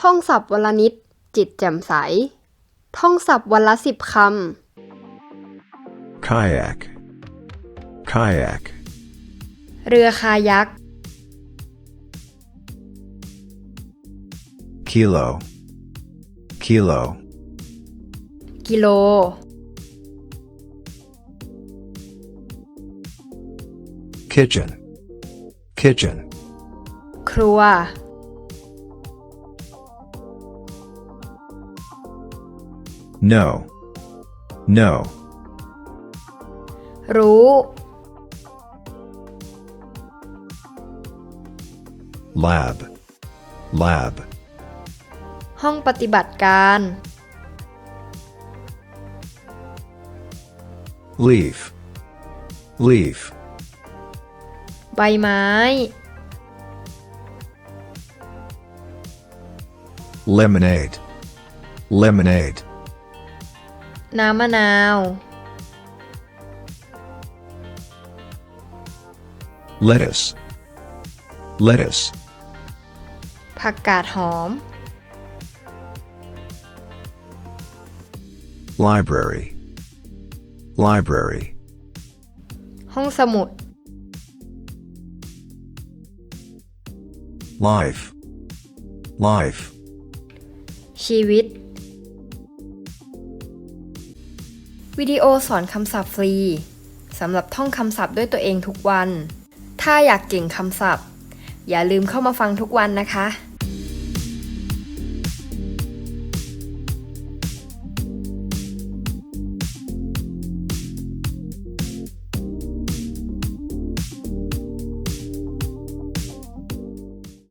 ท่องศัพท์วันละนิด จิตแจ่มใส ท่องศัพท์วันละสิบค kayak, kayak, ำเรือคายัก kilo, kilo, กิโล kitchen, kitchen, ครัว no, no, รู้ lab, lab, ห้องปฏิบัติการ leaf, leaf, ใบไม้ lemonade, lemonade, น้ำมะนาว lettuce, lettuce, ผักกาดหอม library, library, ห้องสมุด life, life, ชีวิต วิดีโอสอนคำศัพท์ฟรีสำหรับท่องคำศัพท์ด้วยตัวเองทุกวัน ถ้าอยากเก่งคำศัพท์ อย่าลืมเข้ามาฟังทุกวันนะคะ